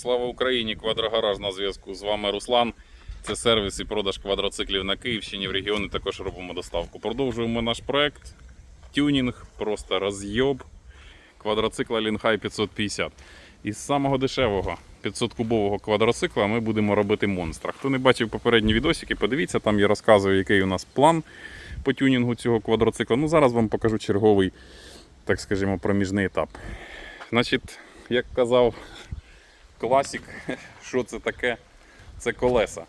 Слава Україні! Квадрогараж на зв'язку. З вами Руслан. Це сервіс і продаж квадроциклів на Київщині. В регіони також робимо доставку. Продовжуємо наш проект. Тюнінг, просто розйоб квадроцикла Лінхай 550. Із самого дешевого 500-кубового квадроцикла ми будемо робити монстра. Хто не бачив попередні відосики, подивіться, там я розказую, який у нас план по тюнінгу цього квадроцикла. Ну, зараз вам покажу черговий, так скажімо, проміжний етап. Значить, як казав класік, що це таке? Це колеса.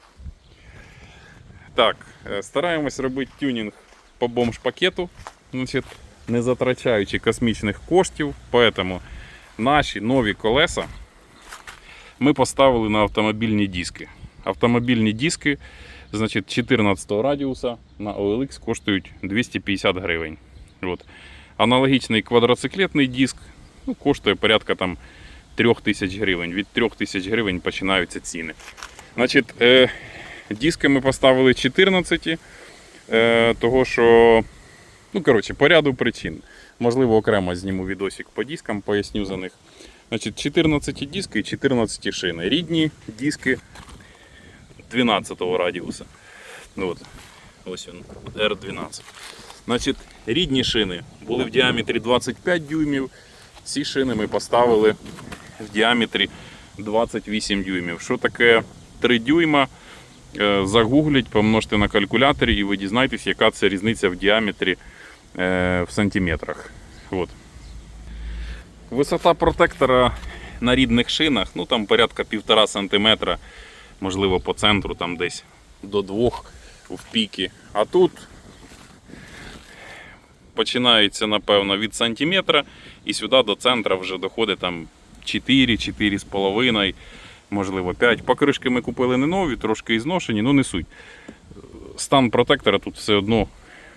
Так, е, стараємось робити тюнінг по бомж-пакету, не затрачаючи космічних коштів. Поэтому наші нові колеса ми поставили на автомобільні диски. Автомобільні диски, значить, 14 радіуса на OLX коштують 250 гривень. От. Аналогічний квадроциклетний диск ну, коштує порядка там 3000 гривень. Від 3000 гривень починаються ціни. Значить, е, диски ми поставили 14, е, того що, ну, коротше, по ряду причин. Можливо, окремо зніму відосик по дискам, поясню за них. Значить, 14 диски і 14 шини. Рідні диски 12 радіуса. Ну, от, ось він, R12. Значить, рідні шини були в діаметрі 25 дюймів. Ці шини ми поставили в діаметрі 28 дюймів. Що таке 3 дюйма? Е, Загугліть, помножте на калькуляторі і ви дізнаєтесь, яка це різниця в діаметрі е, в сантиметрах. От. Висота протектора на рідних шинах, ну там порядка 1,5 см, можливо, по центру там десь до 2 в піки. А тут починається, напевно, від сантиметра і сюди до центра вже доходить там 4, 4,5, можливо 5. Покришки ми купили не нові, трошки і зношені, ну не суть. Стан протектора тут все одно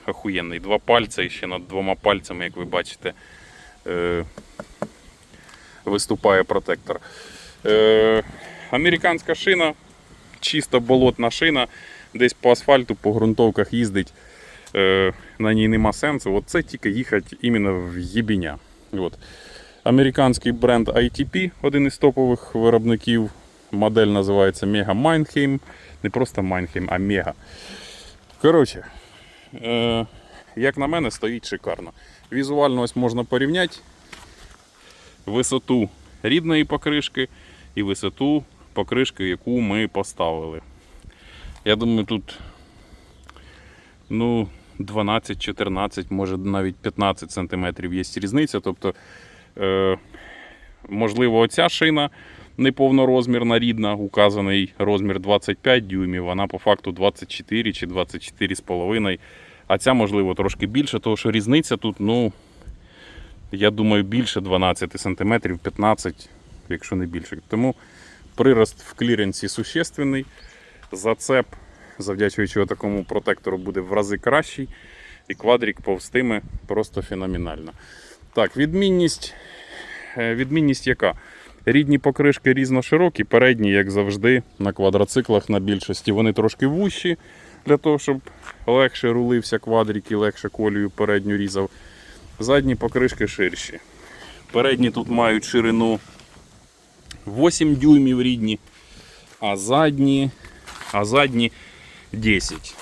охуєнний. Два пальця і ще над двома пальцями, як ви бачите, е, виступає протектор. Е, американська шина, чисто болотна шина, десь по асфальту, по ґрунтовках їздить. Е, на ній нема сенсу. От це тільки їхати іменно в Єбіня. От. Американський бренд ITP, один із топових виробників. Модель називається Mega Mannheim. Не просто Mannheim, а Mega. Коротше, е, як на мене, стоїть шикарно. Візуально ось можна порівняти висоту рідної покришки і висоту покришки, яку ми поставили. Я думаю, тут ну, 12-14, може навіть 15 см є різниця. Тобто, можливо, оця шина неповнорозмірна рідна, указаний розмір 25 дюймів, вона по факту 24 чи 24,5. А ця, можливо, трошки більше, тому що різниця тут, ну, я думаю, більше 12 см, 15, якщо не більше. Тому прирост в кліренсі существенний. Зацеп, завдячуючи такому протектору, буде в рази кращий. І квадрік повстиме просто феноменально. Так, відмінність, е, відмінність яка? Рідні покришки різноширокі, передні, як завжди, на квадроциклах на більшості. Вони трошки вущі для того, щоб легше рулився квадрік і легше колію передню різав. Задні покришки ширші. Передні тут мають ширину 8 дюймів рідні, а задні, а задні 10.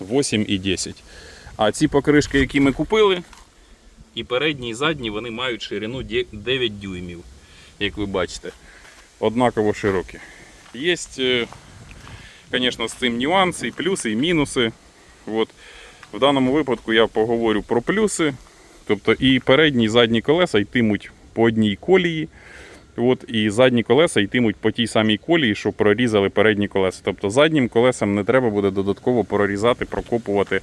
8 і 10. А ці покришки, які ми купили, і передні, і задні, вони мають ширину 9 дюймів, як ви бачите. Однаково широкі. Є, звісно, з цим нюанси, і плюси, і мінуси. От. В даному випадку я поговорю про плюси. Тобто і передні, і задні колеса йтимуть по одній колії. От, і задні колеса йтимуть по тій самій колії, що прорізали передні колеса. Тобто заднім колесам не треба буде додатково прорізати, прокопувати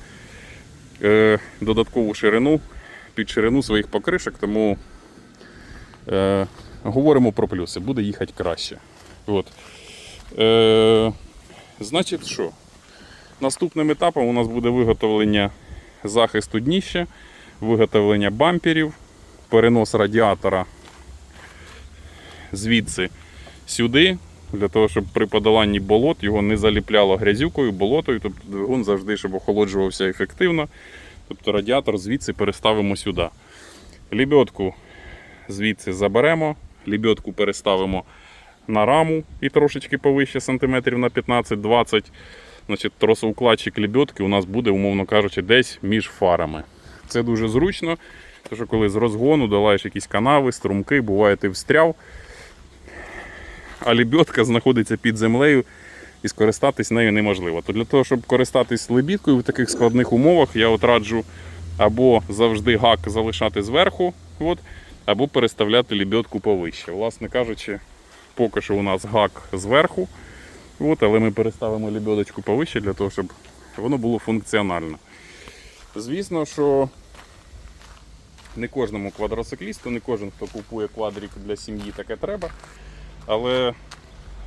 е, додаткову ширину під ширину своїх покришок. Тому е, говоримо про плюси, буде їхати краще. От. Е, значить, що? Наступним етапом у нас буде виготовлення захисту дніща, виготовлення бамперів, перенос радіатора звідси сюди, для того, щоб при подоланні болот його не заліпляло грязюкою, болотою, тобто двигун завжди, щоб охолоджувався ефективно. Тобто радіатор звідси переставимо сюди. Лібьотку звідси заберемо, лібьотку переставимо на раму і трошечки повище сантиметрів на 15-20. Значить, тросоукладчик лебедки у нас буде, умовно кажучи, десь між фарами. Це дуже зручно, тому що коли з розгону долаєш якісь канави, струмки, буває ти встряв, а лебедка знаходиться під землею і скористатись нею неможливо. То для того, щоб користатись лебідкою в таких складних умовах, я от раджу або завжди гак залишати зверху, от, або переставляти лебедку повище. Власне кажучи, поки що у нас гак зверху, от, але ми переставимо лебедочку повище для того, щоб воно було функціонально. Звісно, що не кожному квадроциклісту, не кожен, хто купує квадрик для сім'ї, таке треба. Але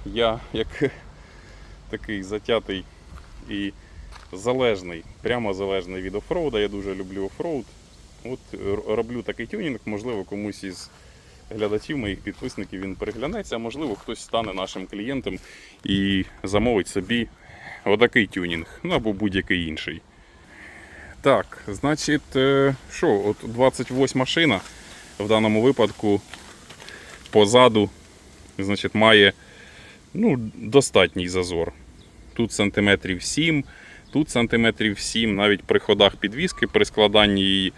я, як такий затятий і залежний, прямо залежний від офроуда, я дуже люблю офроуд. От роблю такий тюнінг, можливо, комусь із глядачів, моїх підписників він переглянеться, а можливо, хтось стане нашим клієнтом і замовить собі отакий тюнінг, ну або будь-який інший. Так, значить, е, що, от 28 шина в даному випадку позаду значить, має ну, достатній зазор. Тут сантиметрів 7, тут сантиметрів 7, навіть при ходах підвіски, при складанні її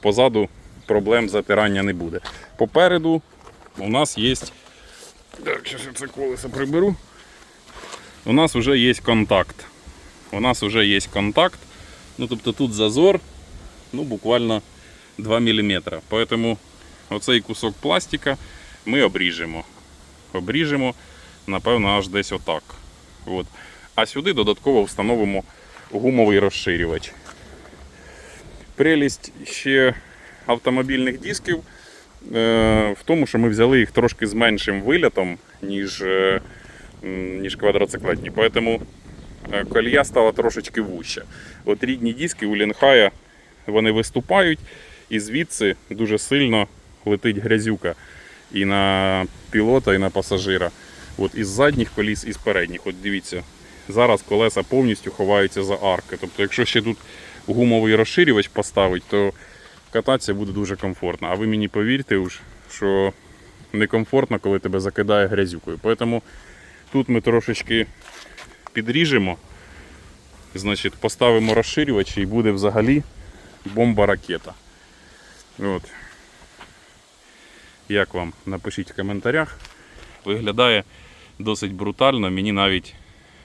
позаду проблем затирання не буде. Попереду у нас є. Так, зараз я це колесо приберу. У нас вже є контакт. У нас вже є контакт. Ну, тобто тут зазор ну, буквально 2 мм. Поэтому оцей кусок пластика ми обріжемо. Обріжемо, напевно, аж десь отак. От. А сюди додатково встановимо гумовий розширювач. Прелість ще автомобільних дисків е, в тому, що ми взяли їх трошки з меншим вилітом, ніж, е, ніж квадроциклетні. Поэтому е, колія стала трошечки вуща. От рідні диски у Лінхая вони виступають, і звідси дуже сильно летить грязюка і на пілота, і на пасажира. От із задніх коліс, і з передніх. От дивіться, зараз колеса повністю ховаються за арки. Тобто, якщо ще тут гумовий розширювач поставить, то кататися буде дуже комфортно. А ви мені повірте, що некомфортно, коли тебе закидає грязюкою. Тому тут ми трошечки підріжемо, значить, поставимо розширювач і буде взагалі бомба-ракета. От. Як вам? Напишіть в коментарях. Виглядає досить брутально. Мені навіть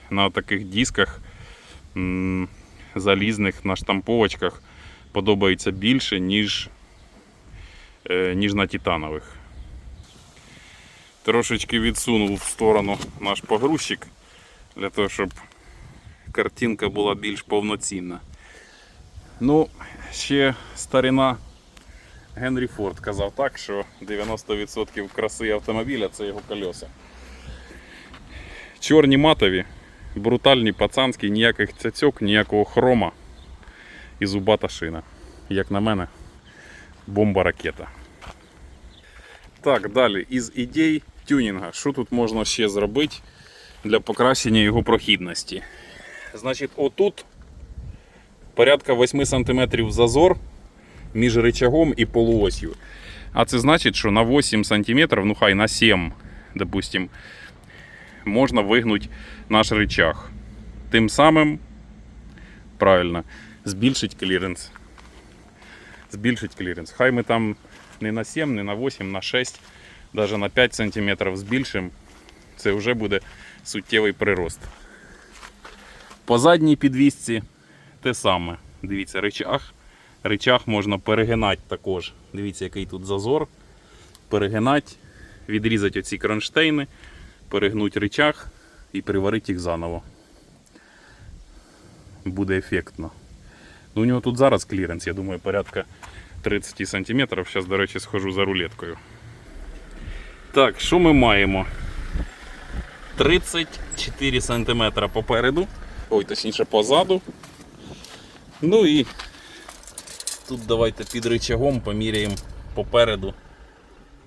на таких дисках залізних на штамповочках подобається більше, ніж, е, ніж на титанових. Трошечки відсунув в сторону наш погрузчик для того, щоб картинка була більш повноцінна. Ну, ще старина Генрі Форд казав так, що 90% краси автомобіля це його колеса. Чорні матові, брутальні пацанські, ніяких цяцьок, ніякого хрома і зубата шина. Як на мене, бомба ракета. Так, далі із ідей тюнінга. Що тут можна ще зробити для покращення його прохідності? Значить, отут порядка 8 см зазор між рычагом і полуосью. А це значить, що на 8 см, ну хай на 7, допустим, можна вигнути наш рычаг. Тим самим, правильно, збільшить кліренс. Збільшить кліренс. Хай ми там не на 7, не на 8, на 6, навіть на 5 см збільшимо. Це вже буде суттєвий прирост. По задній підвісці те саме. Дивіться, рычаг. Рычаг можна перегинати також. Дивіться, який тут зазор. Перегинати, відрізати оці кронштейни, перегнути рычаг і приварити їх заново. Буде ефектно. Ну, у нього тут зараз кліренс, я думаю, порядка 30 см. Зараз, до речі, схожу за рулеткою. Так, що ми маємо? 34 см попереду. Ой, точніше позаду. Ну і тут давайте під рычагом поміряємо попереду.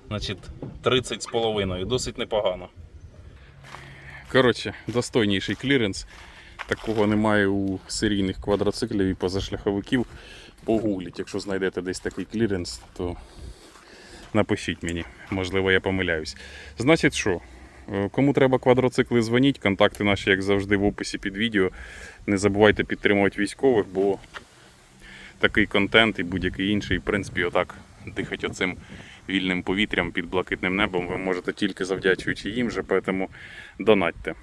Значить, 30 з половиною. Досить непогано. Коротше, достойніший кліренс. Такого немає у серійних квадроциклів і позашляховиків. Погугліть, якщо знайдете десь такий кліренс, то напишіть мені, можливо, я помиляюсь. Значить що? Е, Кому треба квадроцикли, дзвоніть. Контакти наші, як завжди, в описі під відео. Не забувайте підтримувати військових, бо такий контент і будь-який інший, в принципі, отак дихати оцим вільним повітрям під блакитним небом ви можете тільки завдячуючи їм же, тому донатьте.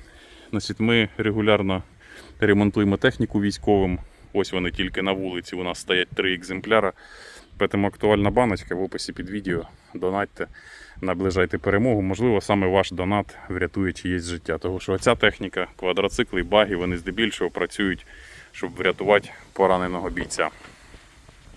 Значить, ми регулярно ремонтуємо техніку військовим. Ось вони тільки на вулиці. У нас стоять три екземпляра. Тому актуальна баночка в описі під відео. Донатьте, наближайте перемогу. Можливо, саме ваш донат врятує чиєсь життя. Тому що ця техніка, квадроцикли, баги, вони здебільшого працюють, щоб врятувати пораненого бійця.